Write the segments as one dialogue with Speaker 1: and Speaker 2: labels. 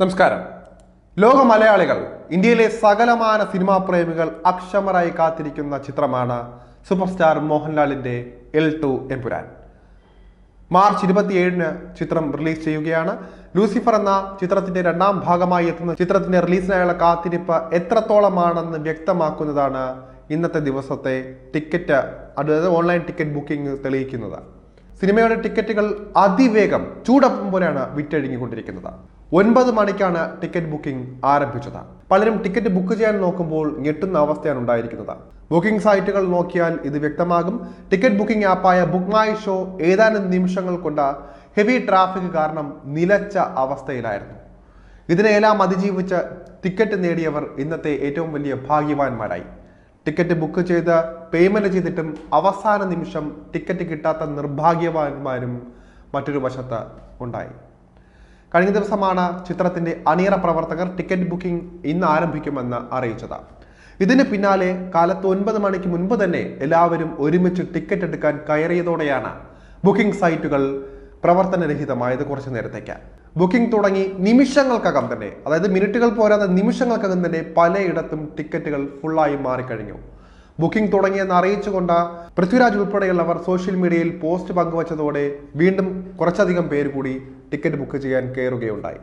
Speaker 1: നമസ്കാരം. ലോക മലയാളികൾ ഇന്ത്യയിലെ സകലമാന സിനിമാ പ്രേമികൾ അക്ഷമരായി കാത്തിരിക്കുന്ന ചിത്രമാണ് സൂപ്പർ സ്റ്റാർ മോഹൻലാലിന്റെ എൽ ടു എംപുരാൻ മാർച്ച് ഇരുപത്തിയേഴിന് ചിത്രം റിലീസ് ചെയ്യുകയാണ്. ലൂസിഫർ എന്ന ചിത്രത്തിന്റെ രണ്ടാം ഭാഗമായി എത്തുന്ന ചിത്രത്തിന്റെ റിലീസിനായുള്ള കാത്തിരിപ്പ് എത്രത്തോളമാണെന്ന് വ്യക്തമാക്കുന്നതാണ് ഇന്നത്തെ ദിവസത്തെ ടിക്കറ്റ് അതായത് ഓൺലൈൻ ടിക്കറ്റ് ബുക്കിംഗ് തെളിയിക്കുന്നത്. സിനിമയുടെ ടിക്കറ്റുകൾ അതിവേഗം ചൂടപ്പം പോലെയാണ് വിറ്റഴിഞ്ഞുകൊണ്ടിരിക്കുന്നത്. ഒൻപത് മണിക്കാണ് ടിക്കറ്റ് ബുക്കിംഗ് ആരംഭിച്ചത്. പലരും ടിക്കറ്റ് ബുക്ക് ചെയ്യാൻ നോക്കുമ്പോൾ ഞെട്ടുന്ന അവസ്ഥയാണ് ഉണ്ടായിരിക്കുന്നത്. ബുക്കിംഗ് സൈറ്റുകൾ നോക്കിയാൽ ഇത് വ്യക്തമാകും. ടിക്കറ്റ് ബുക്കിംഗ് ആപ്പായ ബുക്ക് മൈ ഷോ ഏതാനും നിമിഷങ്ങൾ കൊണ്ട് ഹെവി ട്രാഫിക് കാരണം നിലച്ച അവസ്ഥയിലായിരുന്നു. ഇതിനെയെല്ലാം അതിജീവിച്ച് ടിക്കറ്റ് നേടിയവർ ഇന്നത്തെ ഏറ്റവും വലിയ ഭാഗ്യവാന്മാരായി. ടിക്കറ്റ് ബുക്ക് ചെയ്ത് പേയ്മെന്റ് ചെയ്തിട്ടും അവസാന നിമിഷം ടിക്കറ്റ് കിട്ടാത്ത നിർഭാഗ്യവാന്മാരും മറ്റൊരു വശത്ത് ഉണ്ടായി. കഴിഞ്ഞ ദിവസമാണ് ചിത്രത്തിന്റെ അണിയറ പ്രവർത്തകർ ടിക്കറ്റ് ബുക്കിംഗ് ഇന്ന് ആരംഭിക്കുമെന്ന് അറിയിച്ചത്. ഇതിന് പിന്നാലെ കാലത്ത് ഒൻപത് മണിക്ക് മുൻപ് തന്നെ എല്ലാവരും ഒരുമിച്ച് ടിക്കറ്റ് എടുക്കാൻ കയറിയതോടെയാണ് ബുക്കിംഗ് സൈറ്റുകൾ പ്രവർത്തനരഹിതമായത് കുറച്ചു നേരത്തേക്ക്. ബുക്കിംഗ് തുടങ്ങി നിമിഷങ്ങൾക്കകം തന്നെ അതായത് മിനിറ്റുകൾ പോരാതെ നിമിഷങ്ങൾക്കകം തന്നെ പലയിടത്തും ടിക്കറ്റുകൾ ഫുള്ളായി മാറിക്കഴിഞ്ഞു. ബുക്കിംഗ് തുടങ്ങിയെന്ന് അറിയിച്ചുകൊണ്ട് പൃഥ്വിരാജ് ഉൾപ്പെടെയുള്ളവർ സോഷ്യൽ മീഡിയയിൽ പോസ്റ്റ് പങ്കുവച്ചതോടെ വീണ്ടും കുറച്ചധികം പേര് കൂടി ടിക്കറ്റ് ബുക്ക് ചെയ്യാൻ കയറുകയുണ്ടായി.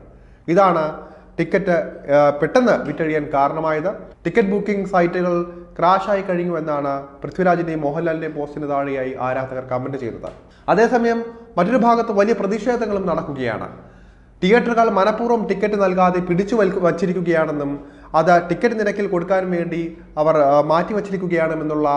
Speaker 1: ഇതാണ് ടിക്കറ്റ് പെട്ടെന്ന് വിറ്റഴിയാൻ കാരണമായത്. ടിക്കറ്റ് ബുക്കിംഗ് സൈറ്റുകൾ ക്രാഷായി കഴിഞ്ഞു എന്നാണ് പൃഥ്വിരാജിന്റെയും മോഹൻലാലിന്റെയും പോസ്റ്റിന് താഴെയായി ആരാധകർ കമന്റ് ചെയ്തത്. അതേസമയം മറ്റൊരു ഭാഗത്ത് വലിയ പ്രതിഷേധങ്ങളും നടക്കുകയാണ്. തിയേറ്ററുകൾ മനഃപൂർവം ടിക്കറ്റ് നൽകാതെ പിടിച്ചു വച്ചിരിക്കുകയാണെന്നും അത് ടിക്കറ്റ് നിരക്കിൽ കൊടുക്കാൻ വേണ്ടി അവർ മാറ്റിവച്ചിരിക്കുകയാണ് മാറ്റി വച്ചിരിക്കുകയാണെന്നുള്ള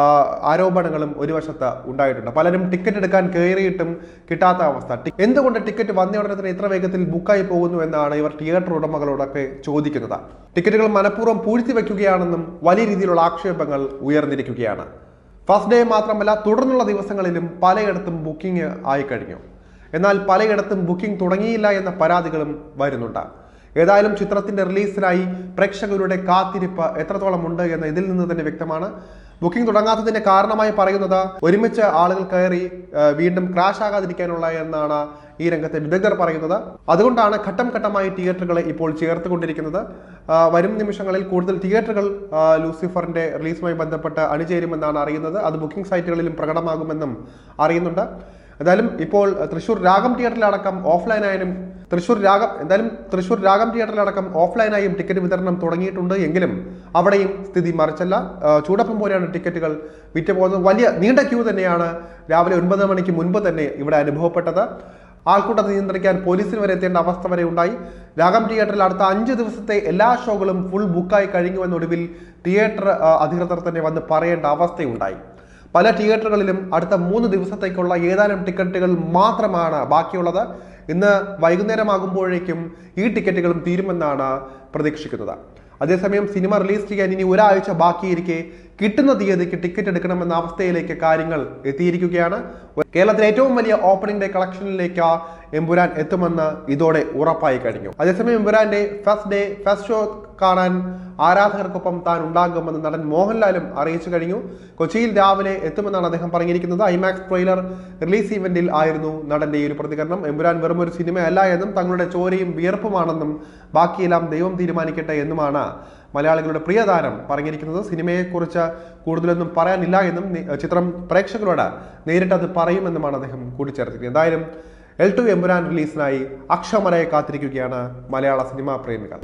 Speaker 1: ആ, ആരോപണങ്ങളും ഒരു വശത്ത് ഉണ്ടായിട്ടുണ്ട്. പലരും ടിക്കറ്റ് എടുക്കാൻ കയറിയിട്ടും കിട്ടാത്ത അവസ്ഥ. എന്തുകൊണ്ട് ടിക്കറ്റ് വന്ന ഉടനെ തന്നെ ഇത്ര വേഗത്തിൽ ബുക്കായി പോകുന്നു എന്നാണ് ഇവർ തിയേറ്റർ ഉടമകളോടൊക്കെ ചോദിക്കുന്നത്. ടിക്കറ്റുകൾ മനഃപൂർവം പൂഴ്ത്തി വയ്ക്കുകയാണെന്നും വലിയ രീതിയിലുള്ള ആക്ഷേപങ്ങൾ ഉയർന്നിരിക്കുകയാണ്. ഫസ്റ്റ് ഡേ മാത്രമല്ല തുടർന്നുള്ള ദിവസങ്ങളിലും പലയിടത്തും ബുക്കിംഗ് ആയിക്കഴിഞ്ഞു എന്നാൽ പലയിടത്തും ബുക്കിംഗ് തുടങ്ങിയില്ല എന്ന പരാതികളും വരുന്നുണ്ട്. ഏതായാലും ചിത്രത്തിന്റെ റിലീസിനായി പ്രേക്ഷകരുടെ കാത്തിരിപ്പ് എത്രത്തോളം ഉണ്ട് എന്ന് ഇതിൽ നിന്ന് തന്നെ വ്യക്തമാണ്. ബുക്കിംഗ് തുടങ്ങാത്തതിന്റെ കാരണമായി പറയുന്നത് ഒരുമിച്ച് ആളുകൾ കയറി വീണ്ടും ക്രാഷ് ആകാതിരിക്കാനുള്ള എന്നാണ് ഈ രംഗത്തെ വിദഗ്ധർ പറയുന്നത്. അതുകൊണ്ടാണ് ഘട്ടം ഘട്ടമായി തിയേറ്ററുകളെ ഇപ്പോൾ ചേർത്തുകൊണ്ടിരിക്കുന്നത്. വരും നിമിഷങ്ങളിൽ കൂടുതൽ തിയേറ്ററുകൾ ലൂസിഫറിന്റെ റിലീസുമായി ബന്ധപ്പെട്ട് അണിചേരുമെന്നാണ് അറിയുന്നത്. അത് ബുക്കിംഗ് സൈറ്റുകളിലും പ്രകടമാകുമെന്നും അറിയുന്നുണ്ട്. എന്തായാലും ഇപ്പോൾ തൃശ്ശൂർ രാഗം തിയേറ്ററിലടക്കം ഓഫ്ലൈനായാലും തൃശ്ശൂർ രാഗം എന്തായാലും തൃശ്ശൂർ രാഗം തിയേറ്ററിലടക്കം ഓഫ്ലൈനായും ടിക്കറ്റ് വിതരണം തുടങ്ങിയിട്ടുണ്ട് എങ്കിലും അവിടെയും സ്ഥിതി മറിച്ചല്ല. ചൂടപ്പം പോലെയാണ് ടിക്കറ്റുകൾ വിറ്റ് പോകുന്നത് വലിയ നീണ്ട ക്യൂ തന്നെയാണ് രാവിലെ ഒൻപത് മണിക്ക് മുൻപ് തന്നെ ഇവിടെ അനുഭവപ്പെട്ടത്. ആൾക്കൂട്ടത്തെ നിയന്ത്രിക്കാൻ പോലീസിന് വരെ എത്തേണ്ട അവസ്ഥ വരെ ഉണ്ടായി. രാഗം തിയേറ്ററിൽ അടുത്ത അഞ്ച് ദിവസത്തെ എല്ലാ ഷോകളും ഫുൾ ബുക്കായി കഴിഞ്ഞുവെന്നൊടുവിൽ തിയേറ്റർ അധികൃതർ തന്നെ വന്ന് പറയേണ്ട അവസ്ഥയുണ്ടായി. പല തിയേറ്ററുകളിലും അടുത്ത മൂന്ന് ദിവസത്തേക്കുള്ള ഏതാനും ടിക്കറ്റുകൾ മാത്രമാണ് ബാക്കിയുള്ളത്. ഇന്ന് വൈകുന്നേരമാകുമ്പോഴേക്കും ഈ ടിക്കറ്റുകളും തീരുമെന്നാണ് പ്രതീക്ഷിക്കുന്നത്. അതേസമയം സിനിമ റിലീസ് ചെയ്യാൻ ഇനി ഒരാഴ്ച ബാക്കിയിരിക്കെ കിട്ടുന്ന തീയതിക്ക് ടിക്കറ്റ് എടുക്കണമെന്ന അവസ്ഥയിലേക്ക് കാര്യങ്ങൾ എത്തിയിരിക്കുകയാണ്. കേരളത്തിലെ ഏറ്റവും വലിയ ഓപ്പണിംഗ് ഡേ കളക്ഷനിലേക്ക് എമ്പുരാൻ എത്തുമെന്ന് ഇതോടെ ഉറപ്പായി കഴിഞ്ഞു. അതേസമയം എമ്പുരാന്റെ ഫസ്റ്റ് ഡേ ഫസ്റ്റ് ഷോ കാണാൻ ആരാധകർക്കൊപ്പം താൻ ഉണ്ടാകുമെന്ന് നടൻ മോഹൻലാലും അറിയിച്ചു കഴിഞ്ഞു. കൊച്ചിയിൽ രാവിലെ എത്തുമെന്നാണ് അദ്ദേഹം പറഞ്ഞിരിക്കുന്നത്. ഐമാക്സ് ട്രെയിലർ റിലീസ് ഇവന്റിൽ ആയിരുന്നു നടന്റെ ഈ ഒരു പ്രതികരണം. എമ്പുരാൻ വെറും ഒരു സിനിമയല്ല എന്നും തങ്ങളുടെ ചോരയും വിയർപ്പുമാണെന്നും ബാക്കിയെല്ലാം ദൈവം തീരുമാനിക്കട്ടെ എന്നുമാണ് മലയാളികളുടെ പ്രിയതാരം പറഞ്ഞിരിക്കുന്നത് സിനിമയെക്കുറിച്ച് കൂടുതലൊന്നും പറയാനില്ല എന്നും ചിത്രം പ്രേക്ഷകരോട് നേരിട്ട് അത് പറയുമെന്നുമാണ് അദ്ദേഹം കൂട്ടിച്ചേർത്തിരിക്കുന്നത്. എന്തായാലും എൽ ടു എമ്പുരാൻ റിലീസിനായി അക്ഷമരയെ കാത്തിരിക്കുകയാണ് മലയാള സിനിമാ പ്രേമികൾ.